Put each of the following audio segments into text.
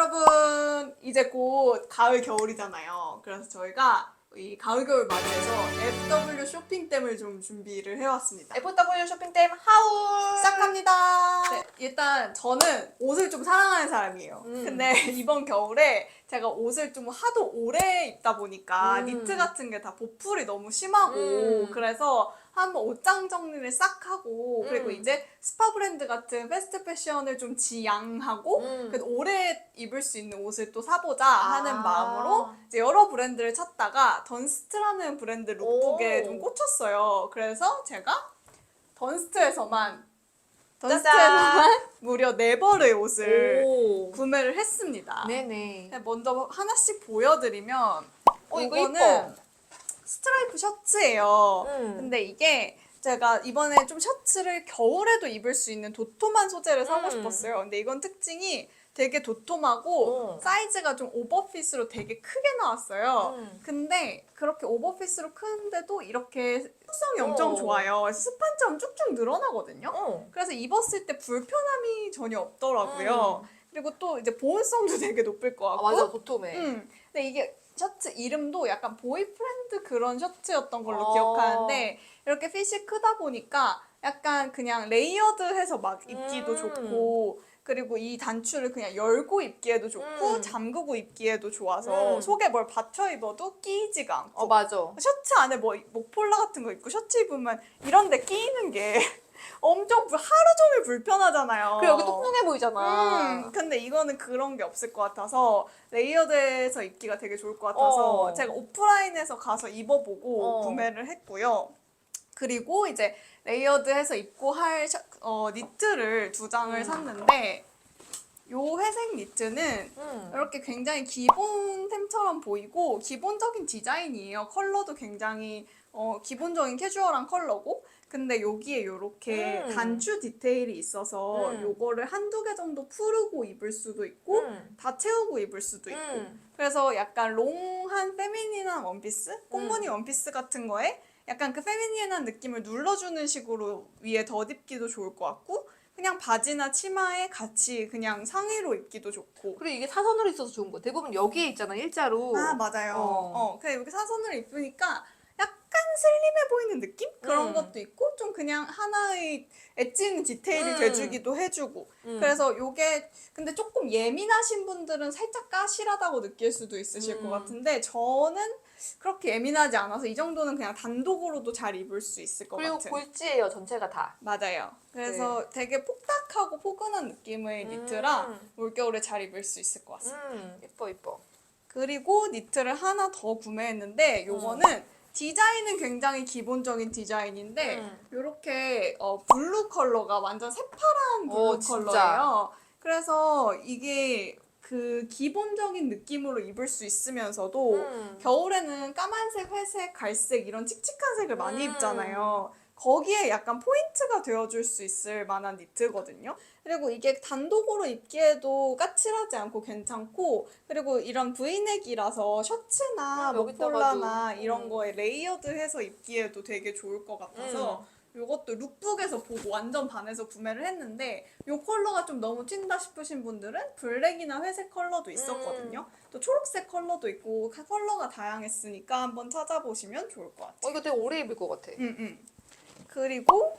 여러분 이제 곧 가을 겨울이잖아요. 그래서 저희가 이 가을 겨울 맞이해서 FW 쇼핑템을 좀 준비를 해왔습니다. FW 쇼핑템 하울 시작합니다. 네, 일단 저는 옷을 좀 사랑하는 사람이에요. 음. 근데 이번 겨울에 제가 옷을 좀 하도 오래 입다 보니까 음. 니트 같은 게 다 보풀이 너무 심하고 음. 그래서 한번 옷장 정리를 싹 하고 그리고 음. 이제 스파 브랜드 같은 패스트 패션을 좀 지양하고 음. 그래도 오래 입을 수 있는 옷을 또 사보자 하는 아. 마음으로 이제 여러 브랜드를 찾다가 던스트라는 브랜드 룩북에 오. 좀 꽂혔어요. 그래서 제가 던스트에서만. 던스트에서만 무려 네 벌의 옷을 오. 구매를 했습니다. 네네. 네, 먼저 하나씩 보여드리면 어, 이거 이거는 이뻐. 스트라이프 셔츠예요. 음. 근데 이게 제가 이번에 좀 셔츠를 겨울에도 입을 수 있는 도톰한 소재를 사고 음. 싶었어요. 근데 이건 특징이 되게 도톰하고 어. 사이즈가 좀 오버핏으로 되게 크게 나왔어요. 음. 근데 그렇게 오버핏으로 큰데도 이렇게 흡성이 엄청 어. 좋아요. 그래서 스판처럼 쭉쭉 늘어나거든요. 어. 그래서 입었을 때 불편함이 전혀 없더라고요. 그리고 또 이제 보온성도 되게 높을 것 음. 아 같고. 맞아 도톰해. 음. 근데 이게 셔츠 이름도 약간 보이프렌드 그런 셔츠였던 걸로 어. 기억하는데 이렇게 핏이 크다 보니까 약간 그냥 레이어드해서 막 입기도 음. 좋고 그리고 이 단추를 그냥 열고 입기에도 좋고 음. 잠그고 입기에도 좋아서 음. 속에 뭘 받쳐 입어도 끼이지가 않고 어 맞아. 셔츠 안에 뭐 목폴라 같은 거 입고 셔츠 입으면 이런데 끼이는 게 엄청 불- 하루 종일 불편하잖아요. 그리고 여기 통통해 보이잖아. 음, 근데 이거는 그런 게 없을 것 같아서 레이어드해서 입기가 되게 좋을 것 같아서 어. 제가 오프라인에서 가서 입어보고 어. 구매를 했고요. 그리고 이제 레이어드해서 입고 할 셔- 어, 니트를 두 장을 음. 샀는데 요 회색 니트는 음. 이렇게 굉장히 기본템처럼 보이고 기본적인 디자인이에요. 컬러도 굉장히 어, 기본적인 캐주얼한 컬러고 근데 여기에 이렇게 음. 단추 디테일이 있어서 음. 요거를 한두 개 정도 푸르고 입을 수도 있고 음. 다 채우고 입을 수도 있고 음. 그래서 약간 롱한 페미닌한 원피스? 꽃무늬 음. 원피스 같은 거에 약간 그 페미닌한 느낌을 눌러주는 식으로 위에 덧입기도 좋을 것 같고 그냥 바지나 치마에 같이 그냥 상의로 입기도 좋고 그리고 이게 사선으로 있어서 좋은 거. 대부분 여기에 있잖아 일자로. 아 맞아요. 어. 어, 그냥 여기 사선을 입으니까 약간 슬림해 보이는 느낌 그런 음. 것도 있고 좀 그냥 하나의 엣지 있는 디테일이 음. 돼주기도 해주고 음. 그래서 요게 근데 조금 예민하신 분들은 살짝 까실하다고 느낄 수도 있으실 것 음. 같은데 저는 그렇게 예민하지 않아서 이 정도는 그냥 단독으로도 잘 입을 수 있을 것 그리고 같은. 골지예요 전체가 다. 맞아요. 그래서 되게 폭닥하고 포근한 느낌의 니트라 음. 올겨울에 잘 입을 수 있을 것 같습니다. 음 예뻐 예뻐. 그리고 니트를 하나 더 구매했는데 요거는 디자인은 굉장히 기본적인 디자인인데 음. 요렇게 어, 블루 컬러가 완전 새파란 블루 어, 진짜. 컬러예요. 그래서 이게 그 기본적인 느낌으로 입을 수 있으면서도 음. 겨울에는 까만색, 회색, 갈색 이런 칙칙한 색을 많이 음. 입잖아요. 거기에 약간 포인트가 되어줄 수 있을 만한 니트거든요. 그리고 이게 단독으로 입기에도 까칠하지 않고 괜찮고 그리고 이런 브이넥이라서 셔츠나 음, 여기다가도, 목폴라나 이런 음. 거에 레이어드해서 입기에도 되게 좋을 것 같아서 음. 이것도 룩북에서 보고 완전 반해서 구매를 했는데 이 컬러가 좀 너무 튄다 싶으신 분들은 블랙이나 회색 컬러도 있었거든요. 음. 또 초록색 컬러도 있고 카- 컬러가 다양했으니까 한번 찾아보시면 좋을 것 같아요. 어 이거 되게 오래 입을 것 같아. 음, 음. 그리고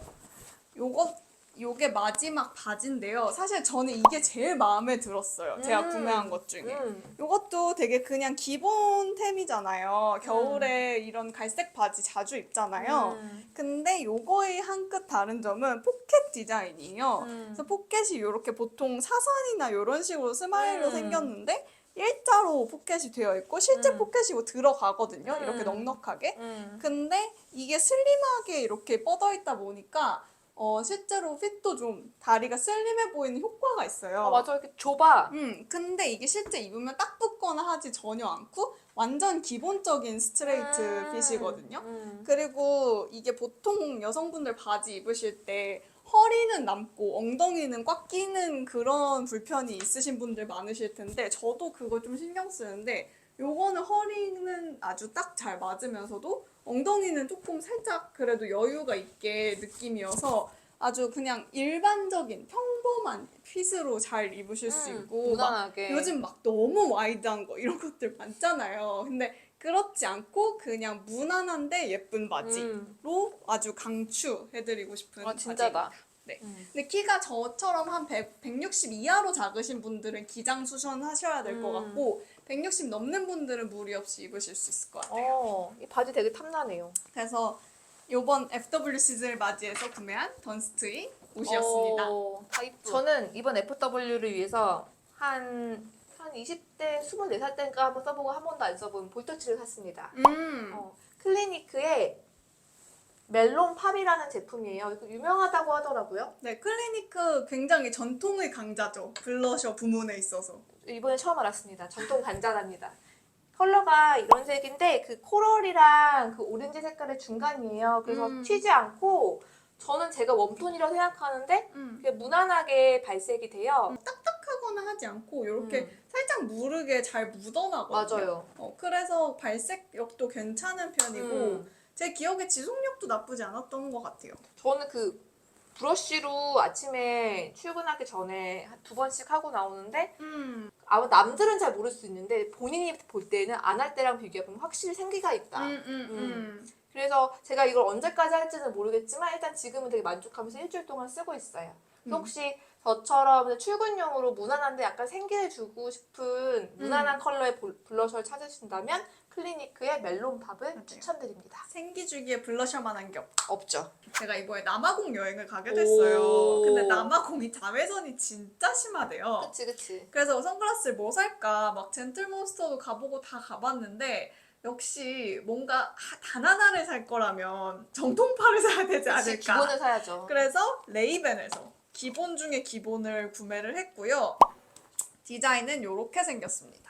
요거 요게 마지막 바지인데요. 사실 저는 이게 제일 마음에 들었어요. 제가 음. 구매한 것 중에. 음. 요것도 되게 그냥 기본템이잖아요. 겨울에 이런 갈색 바지 자주 입잖아요. 음. 근데 요거의 한 끗 다른 점은 포켓 디자인이에요. 음. 그래서 포켓이 이렇게 보통 사선이나 이런 식으로 스마일로 음. 생겼는데 일자로 포켓이 되어 있고 실제 음. 포켓이 들어가거든요. 이렇게 음. 넉넉하게. 음. 근데 이게 슬림하게 이렇게 뻗어 있다 보니까 어, 실제로 핏도 좀 다리가 슬림해 보이는 효과가 있어요. 아 맞아 이렇게 좁아. 음, 근데 이게 실제 입으면 딱 붙거나 하지 전혀 않고 완전 기본적인 스트레이트 음. 핏이거든요. 음. 그리고 이게 보통 여성분들 바지 입으실 때 허리는 남고 엉덩이는 꽉 끼는 그런 불편이 있으신 분들 많으실 텐데 저도 그거 좀 신경 쓰는데 요거는 허리는 아주 딱 잘 맞으면서도 엉덩이는 조금 살짝 그래도 여유가 있게 느낌이어서 아주 그냥 일반적인 평범한 핏으로 잘 입으실 수 음, 있고 막 무난하게. 요즘 막 너무 와이드한 거 이런 것들 많잖아요. 근데 그렇지 않고 그냥 무난한데 예쁜 바지로 음. 아주 강추해드리고 싶은 아 진짜다. 바지입니다. 네. 음. 근데 키가 저처럼 한 100, 160 이하로 작으신 분들은 기장 수선하셔야 될것 음. 같고 160 넘는 분들은 무리 없이 입으실 수 있을 것 같아요. 어, 이 바지 되게 탐나네요. 그래서 요번 FW 시즌 바지에서 구매한 던스트의 옷이었습니다. 어, 다 이쁘. 저는 이번 FW를 위해서 한, 한 20대, 24살 때인가 한번 써보고 한 번도 안 써본 볼터치를 샀습니다. 음. 어, 클리니크의 멜론 팝이라는 제품이에요. 이거 유명하다고 하더라고요. 네, 클리니크 굉장히 전통의 강자죠. 블러셔 부문에 있어서. 이번에 처음 알았습니다. 전통 간단합니다. 컬러가 이런 색인데 그 코럴이랑 그 오렌지 색깔의 중간이에요. 그래서 음. 튀지 않고 저는 제가 웜톤이라고 생각하는데 음. 그게 무난하게 발색이 돼요. 딱딱하거나 하지 않고 이렇게 음. 살짝 무르게 잘 묻어나거든요. 맞아요. 어, 그래서 발색력도 괜찮은 편이고 음. 제 기억에 지속력도 나쁘지 않았던 것 같아요. 저는 그 브러쉬로 아침에 출근하기 전에 한두 번씩 하고 나오는데 음. 아마 남들은 잘 모를 수 있는데 본인이 볼 때는 안 할 때랑 비교해보면 확실히 생기가 있다. 음, 음, 음. 그래서 제가 이걸 언제까지 할지는 모르겠지만 일단 지금은 되게 만족하면서 일주일 동안 쓰고 있어요. 음. 혹시 저처럼 출근용으로 무난한데 약간 생기를 주고 싶은 음. 무난한 컬러의 볼- 블러셔를 찾으신다면 클리니크의 멜론팝을 맞아요. 추천드립니다. 생기주기에 블러셔만한 게 없다. 없죠. 제가 이번에 남아공 여행을 가게 됐어요. 오. 근데 남아공이 자외선이 진짜 심하대요. 그치 그치. 그래서 선글라스를 뭐 살까 막 젠틀몬스터도 가보고 다 가봤는데 역시 뭔가 하- 단 하나를 살 거라면 정통파를 사야 되지 그치 않을까. 기본을 사야죠. 그래서 레이벤에서 기본 중에 기본을 구매를 했고요. 디자인은 이렇게 생겼습니다.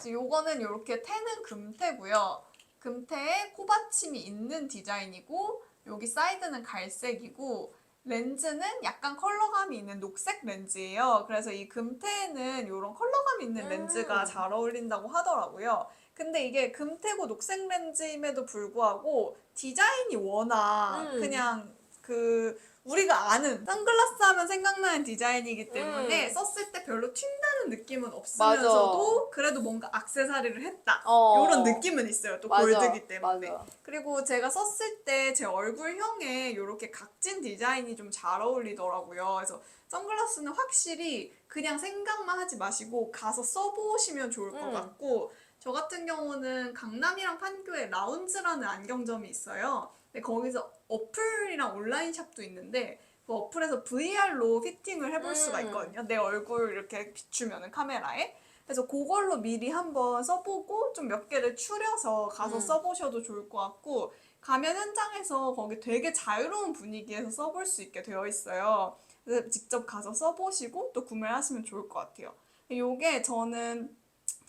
그래서 요거는 이렇게 태는 금태고요. 금태에 코받침이 있는 디자인이고 여기 사이드는 갈색이고 렌즈는 약간 컬러감이 있는 녹색 렌즈예요. 그래서 이 금태에는 이런 컬러감 있는 음. 렌즈가 잘 어울린다고 하더라고요. 근데 이게 금태고 녹색 렌즈임에도 불구하고 디자인이 워낙 음. 그냥 그 우리가 아는 선글라스 하면 생각나는 디자인이기 때문에 음. 썼을 때 별로 튄다는 느낌은 없으면서도 그래도 뭔가 악세사리를 했다. 어. 이런 느낌은 있어요. 또 맞아, 골드기 때문에. 맞아. 그리고 제가 썼을 때 제 얼굴형에 이렇게 각진 디자인이 좀 잘 어울리더라고요. 그래서 선글라스는 확실히 그냥 생각만 하지 마시고 가서 써보시면 좋을 것 음. 같고 저 같은 경우는 강남이랑 판교에 라운즈라는 안경점이 있어요. 근데 거기서 어플이랑 온라인 샵도 있는데 그 어플에서 VR로 피팅을 해볼 수가 음. 있거든요. 내 얼굴 이렇게 비추면은 카메라에. 그래서 그걸로 미리 한번 써보고 좀 몇 개를 추려서 가서 음. 써보셔도 좋을 것 같고 가면 현장에서 거기 되게 자유로운 분위기에서 써볼 수 있게 되어 있어요. 그래서 직접 가서 써보시고 또 구매를 하시면 좋을 것 같아요. 요게 저는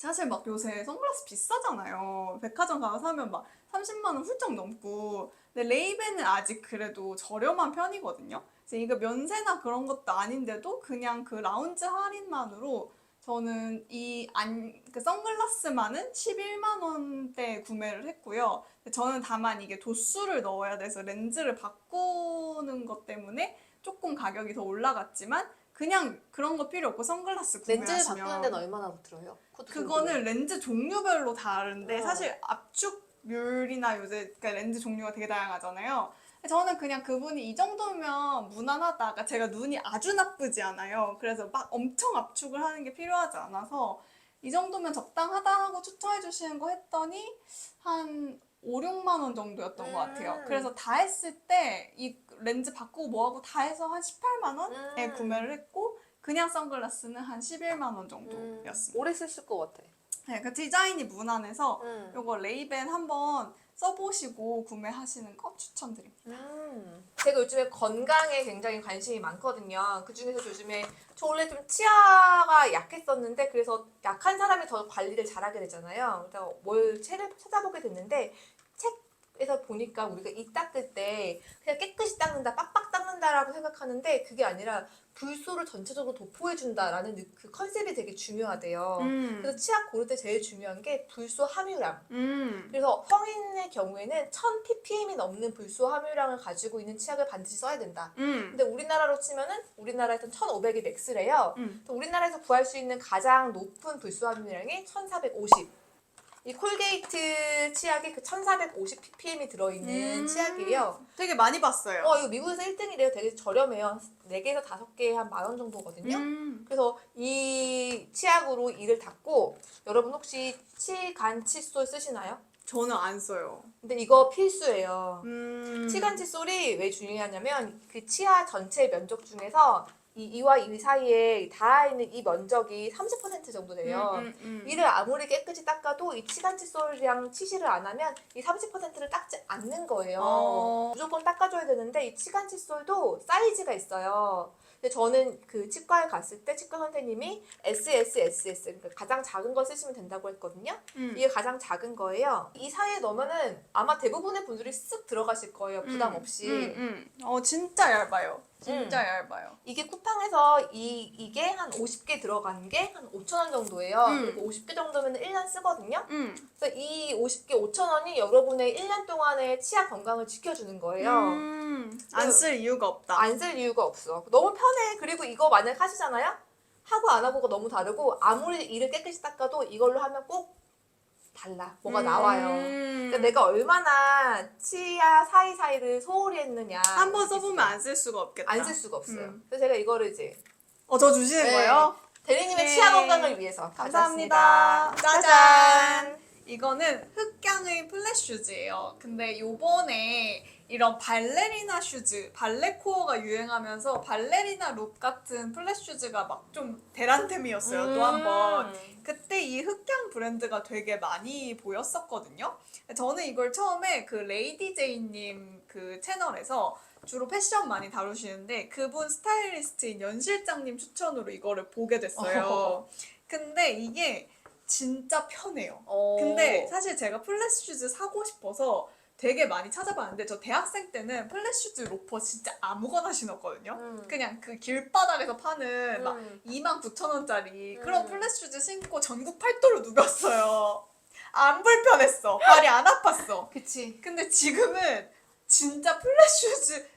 사실 막 요새 선글라스 비싸잖아요. 백화점 가서 사면 막 30만 원 훌쩍 넘고. 근데 레이벤은 아직 그래도 저렴한 편이거든요. 그래서 이거 면세나 그런 것도 아닌데도 그냥 그 라운지 할인만으로 저는 이 안, 그 선글라스만은 11만 원대 구매를 했고요. 저는 다만 이게 도수를 넣어야 돼서 렌즈를 바꾸는 것 때문에 조금 가격이 더 올라갔지만 그냥 그런 거 필요 없고 선글라스 렌즈를 구매하시면 바꾸는 데는 얼마나 들어요? 그거는 렌즈 종류별로 다른데 어. 사실 압축률이나 요새 그러니까 렌즈 종류가 되게 다양하잖아요. 저는 그냥 그분이 이 정도면 무난하다가 제가 눈이 아주 나쁘지 않아요. 그래서 막 엄청 압축을 하는 게 필요하지 않아서 이 정도면 적당하다 하고 추천해 주시는 거 했더니 한 5, 6만 원 정도였던 것 같아요. 음. 그래서 다 했을 때 이 렌즈 바꾸고 뭐하고 다 해서 한 18만 원에 음. 구매를 했고 그냥 선글라스는 한 11만 원 음, 정도였습니다. 오래 쓰실 것 같아. 네, 그 디자인이 무난해서 음. 요거 레이벤 한번 써보시고 구매하시는 거 추천드립니다. 음. 제가 요즘에 건강에 굉장히 관심이 많거든요. 그 중에서 요즘에 저 원래 좀 치아가 약했었는데 그래서 약한 사람이 더 관리를 잘하게 되잖아요. 그래서 뭘 책을 찾아보게 됐는데 에서 보니까 우리가 이 닦을 때 그냥 깨끗이 닦는다, 빡빡 닦는다라고 생각하는데 그게 아니라 불소를 전체적으로 도포해준다라는 느- 그 컨셉이 되게 중요하대요. 음. 그래서 치약 고를 때 제일 중요한 게 불소 함유량. 음. 그래서 성인의 경우에는 1000 ppm이 넘는 불소 함유량을 가지고 있는 치약을 반드시 써야 된다. 음. 근데 우리나라로 치면은 우리나라에서는 1,500이 맥스래요. 음. 또 우리나라에서 구할 수 있는 가장 높은 불소 함유량이 1,450. 이 콜게이트 치약이 그 1,450 ppm이 들어있는 음. 치약이에요. 되게 많이 봤어요. 어, 이거 미국에서 1등이래요. 되게 저렴해요. 4개에서 5개에 한만 원 정도거든요. 음. 그래서 이 치약으로 이를 닦고 여러분 혹시 치간 칫솔 쓰시나요? 저는 안 써요. 근데 이거 필수예요. 음. 치간 칫솔이 왜 중요하냐면 그 치아 전체 면적 중에서 이 이와 이 사이에 닿아 있는 이 면적이 30% 정도 돼요. 음, 음, 음. 이를 아무리 깨끗이 닦아도 이 치간 칫솔이랑 치실을 안 하면 이 30%를 닦지 않는 거예요. 어. 무조건 닦아줘야 되는데 이 치간 칫솔도 사이즈가 있어요. 근데 저는 그 치과에 갔을 때 치과 선생님이 SSSS 그러니까 가장 작은 걸 쓰시면 된다고 했거든요. 음. 이게 가장 작은 거예요. 이 사이에 넣으면은 아마 대부분의 분들이 쓱 들어가실 거예요. 부담 음, 없이. 음, 음. 어 진짜 얇아요. 진짜 음. 얇아요. 이게 쿠팡에서 이, 이게 한 50개 들어간 게 한 5천 원 정도예요. 음. 그리고 50개 정도면 1년 쓰거든요. 음. 그래서 이 50개 5천 원이 여러분의 1년 동안의 치아 건강을 지켜주는 거예요. 음. 안 쓸 이유가 없다. 안 쓸 이유가 없어. 너무 편해. 그리고 이거 만약 하시잖아요? 하고 안 하고가 너무 다르고 아무리 이를 깨끗이 닦아도 이걸로 하면 꼭 달라. 뭐가 음. 나와요. 그러니까 내가 얼마나 치아 사이사이를 소홀히 했느냐. 한번 써보면 안 쓸 수가 없겠다. 안쓸 수가 없어요. 음. 그래서 제가 이거를 이제 어, 저 주시는 네. 거예요? 대리님의 네. 치아 건강을 위해서 감사합니다. 가져왔습니다. 짜잔. 이거는 흑양의 플랫 슈즈예요. 근데 요번에 이런 발레리나 슈즈, 발레 코어가 유행하면서 발레리나 룩 같은 플랫 슈즈가 막 좀 대란템이었어요. 또한 번. 음. 그때 이 흑양 브랜드가 되게 많이 보였었거든요. 저는 이걸 처음에 그 레이디 제이님 그 채널에서 주로 패션 많이 다루시는데 그분 스타일리스트인 연 실장님 추천으로 이거를 보게 됐어요. 근데 이게 진짜 편해요. 어. 근데 사실 제가 플랫 슈즈 사고 싶어서 되게 많이 찾아봤는데 저 대학생 때는 플랫 슈즈 로퍼 진짜 아무거나 신었거든요. 음. 그냥 그 길바닥에서 파는 막 음. 2만 9천 원짜리 음. 그런 플랫 슈즈 신고 전국 팔도로 누볐어요. 안 불편했어. 발이 안 아팠어. 그치. 근데 지금은 진짜 플랫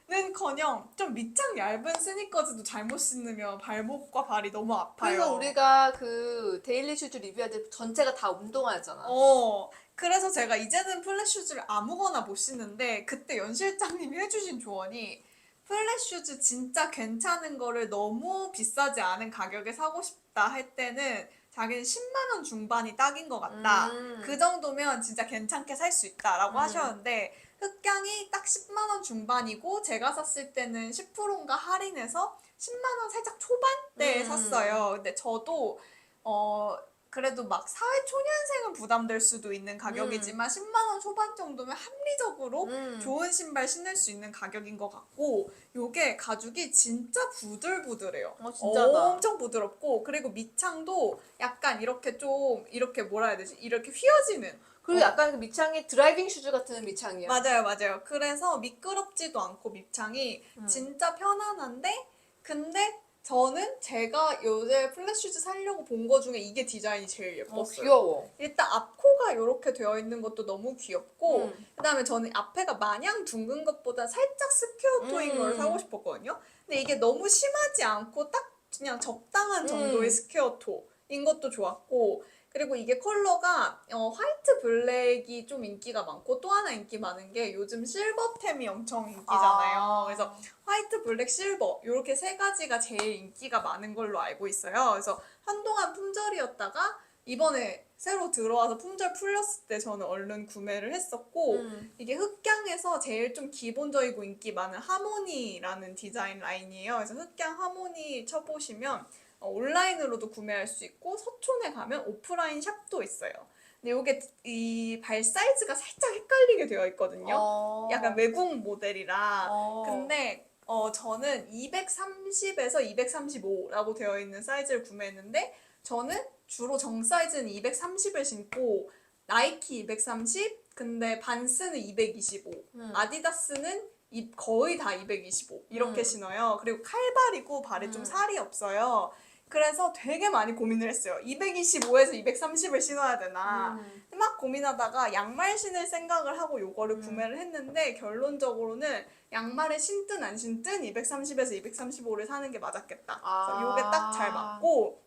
슈즈는커녕 좀 밑창 얇은 스니커즈도 잘못 신으면 발목과 발이 너무 아파요. 그래서 우리가 그 데일리 슈즈 리뷰할 때 전체가 다 운동화였잖아. 어. 그래서 제가 이제는 플랫 슈즈를 아무거나 못 신는데 그때 연 실장님이 해주신 조언이 플랫 슈즈 진짜 괜찮은 거를 너무 비싸지 않은 가격에 사고 싶다 할 때는 자기는 10만 원 중반이 딱인 것 같다. 음. 그 정도면 진짜 괜찮게 살 수 있다라고 음. 하셨는데 흑양이 딱 10만 원 중반이고 제가 샀을 때는 10%인가 할인해서 10만 원 살짝 초반대에 음. 샀어요. 근데 저도 어 그래도 막 사회 초년생은 부담될 수도 있는 가격이지만 10만 원 초반 정도면 합리적으로 음. 좋은 신발 신을 수 있는 가격인 것 같고 요게 가죽이 진짜 부들부들해요. 어, 진짜다. 엄청 부드럽고 그리고 밑창도 약간 이렇게 좀 이렇게 뭐라 해야 되지? 이렇게 휘어지는 그리고 어. 약간 그 밑창이 드라이빙 슈즈 같은 밑창이야. 맞아요, 맞아요. 그래서 미끄럽지도 않고 밑창이 음. 진짜 편안한데 근데 저는 제가 요새 플랫 슈즈 살려고 본 거 중에 이게 디자인이 제일 어, 예뻤어요. 귀여워. 일단 앞코가 이렇게 되어 있는 것도 너무 귀엽고 음. 그다음에 저는 앞에가 마냥 둥근 것보다 살짝 스퀘어 토인 음. 걸 사고 싶었거든요. 근데 이게 너무 심하지 않고 딱 그냥 적당한 정도의 음. 스퀘어 토인 것도 좋았고 그리고 이게 컬러가 어, 화이트 블랙이 좀 인기가 많고 또 하나 인기 많은 게 요즘 실버템이 엄청 인기잖아요. 아. 그래서 화이트, 블랙, 실버 이렇게 세 가지가 제일 인기가 많은 걸로 알고 있어요. 그래서 한동안 품절이었다가 이번에 새로 들어와서 품절 풀렸을 때 저는 얼른 구매를 했었고 음. 이게 흑양에서 제일 좀 기본적이고 인기 많은 하모니라는 디자인 라인이에요. 그래서 흑양 하모니 쳐보시면 어, 온라인으로도 구매할 수 있고 서촌에 가면 오프라인 샵도 있어요. 근데 이게 이 발 사이즈가 살짝 헷갈리게 되어 있거든요. 어. 약간 외국 모델이라 어. 근데 어 저는 230에서 235라고 되어 있는 사이즈를 구매했는데 저는 주로 정 사이즈는 230을 신고 나이키 230, 근데 반스는 225, 음. 아디다스는 이- 거의 다 225 이렇게 음. 신어요. 그리고 칼발이고 발에 좀 음. 살이 없어요. 그래서 되게 많이 고민을 했어요. 225에서 230을 신어야 되나. 음. 막 고민하다가 양말 신을 생각을 하고 요거를 음. 구매를 했는데 결론적으로는 양말을 신든 안 신든 230에서 235를 사는 게 맞았겠다. 아. 그래서 요게 딱 잘 맞고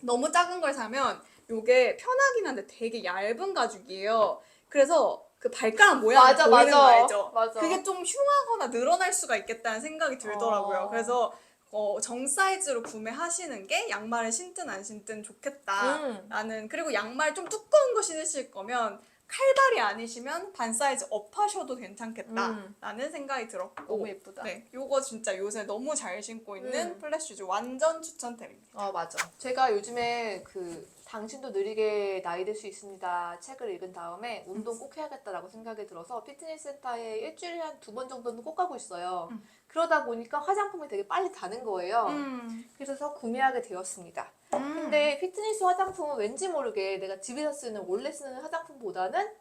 너무 작은 걸 사면 요게 편하긴 한데 되게 얇은 가죽이에요. 그래서 그 발가락 모양이 맞아, 보이는 맞아. 거 알죠? 맞아. 그게 좀 흉하거나 늘어날 수가 있겠다는 생각이 들더라고요. 어. 그래서 어, 정 사이즈로 구매하시는 게 양말을 신든 안 신든 좋겠다. 음. 그리고 양말 좀 두꺼운 거 신으실 거면 칼발이 아니시면 반 사이즈 업 하셔도 괜찮겠다. 음. 라는 생각이 들었고 너무 예쁘다. 네, 요거 진짜 요새 너무 잘 신고 있는 음. 플랫 슈즈 완전 추천템입니다. 어 맞아. 제가 요즘에 그 당신도 느리게 나이 들 수 있습니다 책을 읽은 다음에 운동 꼭 해야겠다라고 생각이 들어서 피트니스 센터에 일주일에 한 두 번 정도는 꼭 가고 있어요. 음. 그러다 보니까 화장품이 되게 빨리 다는 거예요. 음. 그래서 구매하게 되었습니다. 근데 근데 피트니스 화장품은 왠지 모르게 내가 집에서 쓰는 원래 쓰는 화장품보다는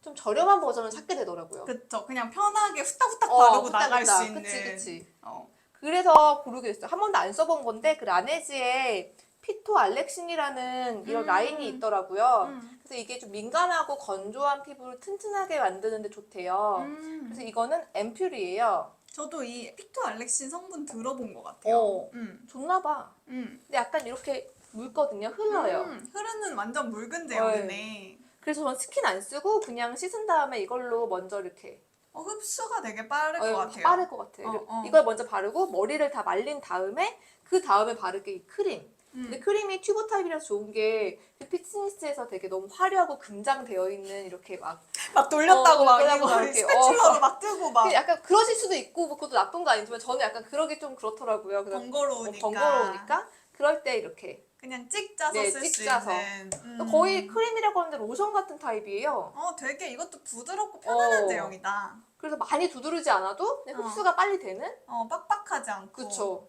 좀 저렴한 버전을 찾게 되더라고요. 그쵸 그냥 편하게 후딱후딱 어, 바르고 후딱 나갈 후딱. 수 있는 그치 그치. 어. 그래서 고르게 됐어요. 한 번도 안 써본 건데 그 라네즈에 피토 알렉신이라는 이런 음. 라인이 있더라고요. 음. 그래서 이게 좀 민감하고 건조한 피부를 튼튼하게 만드는데 좋대요. 음. 그래서 이거는 앰플이에요. 저도 이 픽토 알렉신 성분 들어본 것 같아요. 어. 음. 좋나 봐. 음. 근데 약간 이렇게 묽거든요. 흘러요. 음, 흐르는 완전 묽은 어, 제형이네. 그래서 저는 스킨 안 쓰고 그냥 씻은 다음에 이걸로 먼저 이렇게 어, 흡수가 되게 빠를 어, 것 같아요. 빠를 것 같아 요. 어, 어. 이걸 먼저 바르고 머리를 다 말린 다음에 그 다음에 바를게 이 크림. 근데 음. 크림이 튜브 타입이라서 좋은 게그 피트니스에서 되게 너무 화려하고 금장되어 있는 이렇게 막 막 돌렸다고 어, 막 돌렸다고 이렇게, 스패츌러로 막 뜨고 막 약간 그러실 수도 있고 뭐 그것도 나쁜 거 아니지만 저는 약간 그러기 좀 그렇더라고요. 번거로우니까. 뭐 번거로우니까 그럴 때 이렇게 그냥 찍 짜서 네, 쓸찍수 짜서. 있는. 음. 거의 크림이라고 하는데 로션 같은 타입이에요. 어, 되게 이것도 부드럽고 편안한 어. 제형이다. 그래서 많이 두드르지 않아도 그냥 어. 흡수가 빨리 되는? 어, 빡빡하지 않고. 그쵸.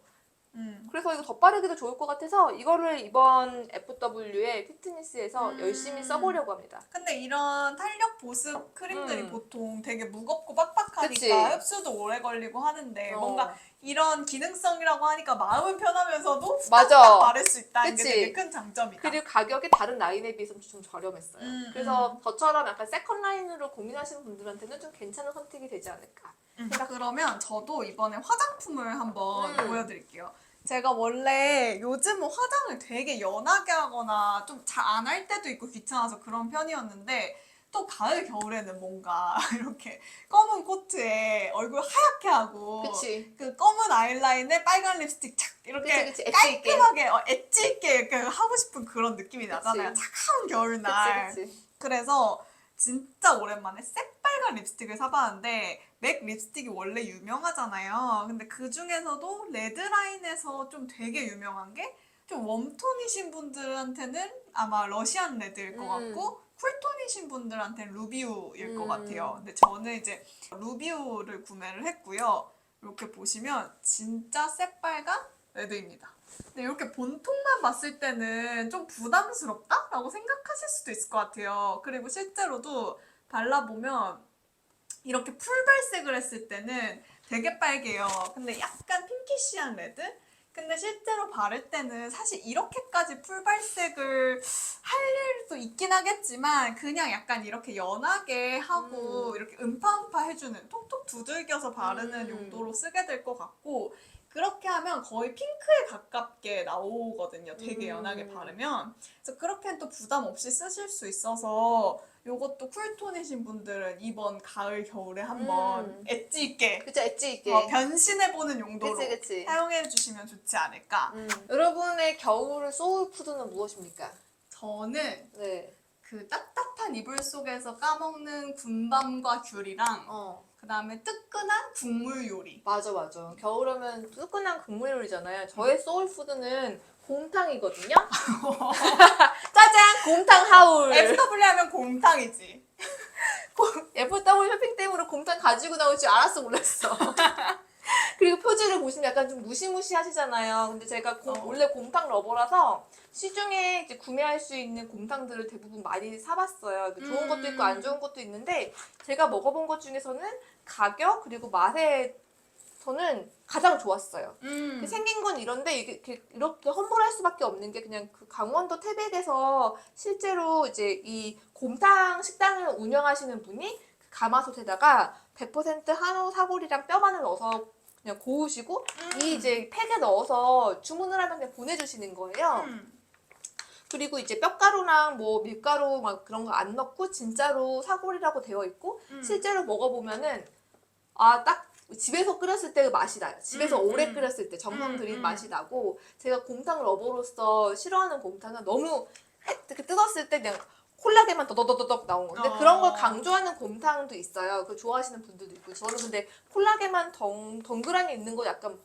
음. 그래서 이거 덧바르기도 좋을 것 같아서 이거를 이번 FW의 피트니스에서 음. 열심히 써보려고 합니다. 근데 이런 탄력 보습 크림들이 음. 보통 되게 무겁고 빡빡하니까 그치. 흡수도 오래 걸리고 하는데 어. 뭔가 이런 기능성이라고 하니까 마음은 편하면서도 맞아. 딱 바를 수 있다는 그치. 게 되게 큰 장점이다. 그리고 가격이 다른 라인에 비해서 좀 저렴했어요. 음, 그래서 저처럼 약간 세컨 라인으로 고민하시는 분들한테는 좀 괜찮은 선택이 되지 않을까. 음, 그러면 저도 이번에 화장품을 한번 음. 보여드릴게요. 제가 원래 요즘은 화장을 되게 연하게 하거나 좀 잘 안 할 때도 있고 귀찮아서 그런 편이었는데 또 가을 겨울에는 뭔가 이렇게 검은 코트에 얼굴 하얗게 하고 그치. 그 검은 아이라인에 빨간 립스틱 착 이렇게 그치, 그치. 엣지 있게. 깔끔하게 어, 엣지 있게 이렇게 하고 싶은 그런 느낌이 나잖아요. 차가운 겨울날. 그치, 그치. 그래서 진짜 오랜만에 새 빨간 립스틱을 사봤는데 맥 립스틱이 원래 유명하잖아요. 근데 그 중에서도 레드라인에서 좀 되게 유명한 게 좀 웜톤이신 분들한테는 아마 러시안 레드일 것 음. 같고 쿨톤이신 분들한테는 루비우일 것 음. 같아요. 근데 저는 이제 루비우를 구매를 했고요. 이렇게 보시면 진짜 새빨간 레드입니다. 근데 이렇게 본통만 봤을 때는 좀 부담스럽다라고 생각하실 수도 있을 것 같아요. 그리고 실제로도 발라보면 이렇게 풀발색을 했을 때는 되게 빨개요. 근데 약간 핑키시한 레드? 근데 실제로 바를 때는 사실 이렇게까지 풀발색을 할 일도 있긴 하겠지만 그냥 약간 이렇게 연하게 하고 음. 이렇게 음파음파 해주는 톡톡 두들겨서 바르는 음. 용도로 쓰게 될 것 같고 그렇게 하면 거의 핑크에 가깝게 나오거든요. 되게 음. 연하게 바르면. 그래서 그렇게는 또 부담 없이 쓰실 수 있어서 요것도 쿨톤이신 분들은 이번 가을 겨울에 한번 음. 엣지 있게 그쵸, 엣지 있게. 어, 변신해보는 용도로 그치, 그치. 사용해 주시면 좋지 않을까. 음. 여러분의 겨울 소울 푸드는 무엇입니까? 저는 네. 그 따뜻한 이불 속에서 까먹는 군밤과 귤이랑 어. 그 다음에 뜨끈한 국물 요리. 맞아 맞아 겨울하면 뜨끈한 국물 요리잖아요 저의 소울 푸드는 곰탕이거든요 짜잔 곰탕 하울 FW 하면 곰탕이지. FW 쇼핑 때문에 곰탕 가지고 나올 줄 알았어 몰랐어 그리고 표지를 보시면 약간 좀 무시무시 하시잖아요 근데 제가 곰- 어. 원래 곰탕 러버라서 시중에 이제 구매할 수 있는 곰탕들을 대부분 많이 사봤어요. 그 좋은 것도 있고 안 좋은 것도 있는데 제가 먹어본 것 중에서는 가격 그리고 맛에서는 가장 좋았어요. 음. 그 생긴 건 이런데 이게 이렇게, 이렇게 험불할 수밖에 없는 게 그냥 그 강원도 태백에서 실제로 이제 이 곰탕 식당을 운영하시는 분이 그 가마솥에다가 100% 한우 사골이랑 뼈만을 넣어서 그냥 고우시고 이 이제 팩에 넣어서 주문을 하면 그냥 보내주시는 거예요. 음. 그리고 이제 뼈가루랑 뭐 밀가루 막 그런 거 안 넣고 진짜로 사골이라고 되어 있고 음. 실제로 먹어보면은 아딱 집에서 끓였을 때그 맛이 나요. 집에서 음, 오래 음. 끓였을 때 정성 음, 들인 음. 맛이 나고 제가 곰탕 러버로서 싫어하는 곰탕은 너무 이렇게 뜯었을 때 그냥 콜라겐만 더더더덕 나온 건데 어. 그런 걸 강조하는 곰탕도 있어요. 그 좋아하시는 분들도 있고 저는 근데 콜라겐만 덩, 덩그라니 있는 거 약간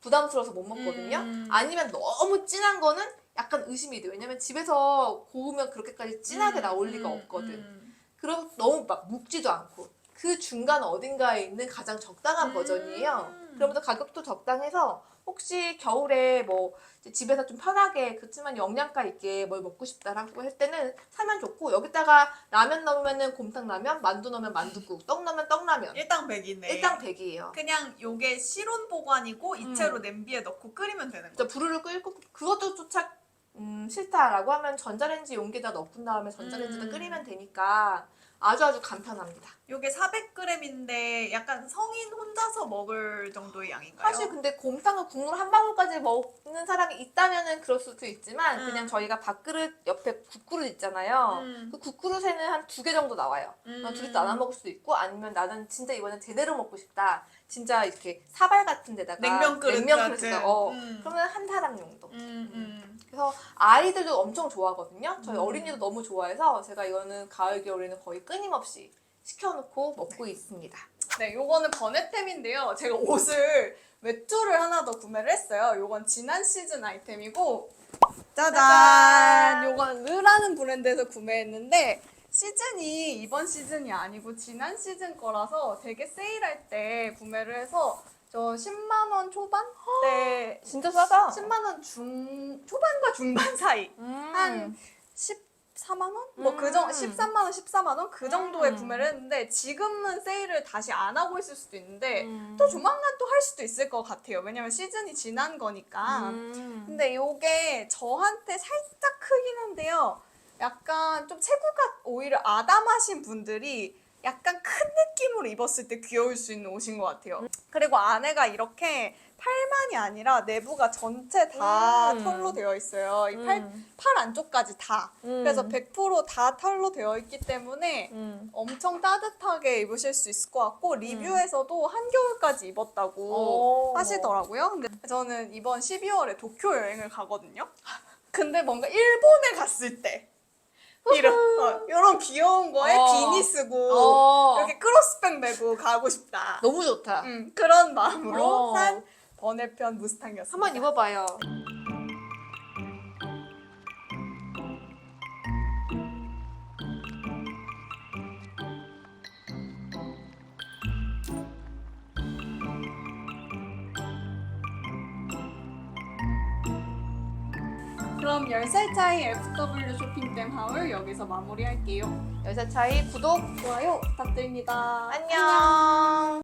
부담스러워서 못 먹거든요. 음. 아니면 너무 진한 거는 약간 의심이 돼요. 왜냐면 집에서 고우면 그렇게까지 진하게 음, 나올 리가 음, 없거든. 음. 그럼 너무 막 묵지도 않고 그 중간 어딘가에 있는 가장 적당한 음. 버전이에요. 그러면서 가격도 적당해서 혹시 겨울에 뭐 집에서 좀 편하게 그렇지만 영양가 있게 뭘 먹고 싶다라고 할 때는 사면 좋고 여기다가 라면 넣으면은 곰탕 라면, 만두 넣으면 만두국, 떡 넣으면 떡라면. 일당백이네. 일당 백이에요. 그냥 요게 실온 보관이고 이채로 냄비에 넣고 끓이면 되는 거. 부르르 끓고 그것도 쫓아 음, 싫다라고 하면 전자레인지 용기에다 넣은 다음에 전자레인지에 음. 끓이면 되니까 아주 아주 간편합니다. 요게 400g인데 약간 성인 혼자서 먹을 정도의 양인가요? 사실 근데 곰탕을 국물 한 방울까지 먹는 사람이 있다면은 그럴 수도 있지만 음. 그냥 저희가 밥그릇 옆에 국그릇 있잖아요. 음. 그 국그릇에는 한 두 개 정도 나와요. 음. 두개 나눠 먹을 수도 있고 아니면 나는 진짜 이번엔 제대로 먹고 싶다. 진짜 이렇게 사발 같은 데다가 냉면 그릇 냉면 같은. 그릇에다 어 음. 그러면 한 사람 정도. 음, 음. 그래서 아이들도 엄청 좋아하거든요. 저희 음. 어린이도 너무 좋아해서 제가 이거는 가을 겨울에는 거의 끊임없이 시켜놓고 먹고 있습니다. 네, 요거는 번외템인데요. 제가 옷을 외투를 하나 더 구매를 했어요. 요건 지난 시즌 아이템이고 짜잔! 짜잔! 요건 르라는 브랜드에서 구매했는데 시즌이 이번 시즌이 아니고 지난 시즌 거라서 되게 세일할 때 구매를 해서 저 10만 원 초반 때 진짜 싸다. 10만 원 중 초반과 중반 사이 음. 한 14만 원? 뭐 그 정도 음. 13만 원, 14만 원 그 정도에 음. 구매를 했는데 지금은 세일을 다시 안 하고 있을 수도 있는데 음. 또 조만간 또 할 수도 있을 것 같아요. 왜냐면 시즌이 지난 거니까. 음. 근데 요게 저한테 살짝 크긴 한데요. 약간 좀 체구가 오히려 아담하신 분들이 약간 큰 느낌으로 입었을 때 귀여울 수 있는 옷인 것 같아요. 그리고 안에가 이렇게 팔만이 아니라 내부가 전체 다 음. 털로 되어 있어요. 이 팔, 음. 팔 안쪽까지 다. 음. 그래서 100%다 털로 되어 있기 때문에 음. 엄청 따뜻하게 입으실 수 있을 것 같고 리뷰에서도 한겨울까지 입었다고 오. 하시더라고요. 근데 저는 이번 12월에 도쿄 여행을 가거든요. 근데 뭔가 일본에 갔을 때 이런 어, 이런 귀여운 거에 어. 비니 쓰고 어. 이렇게 크로스백 메고 가고 싶다. 너무 좋다. 음, 그런 마음으로 어. 산 번외편 무스탕이었습니다. 한번 입어봐요. 그럼 10살 차이 FW 쇼핑템 하울 여기서 마무리할게요. 열사 차이 구독 좋아요 부탁드립니다. 안녕.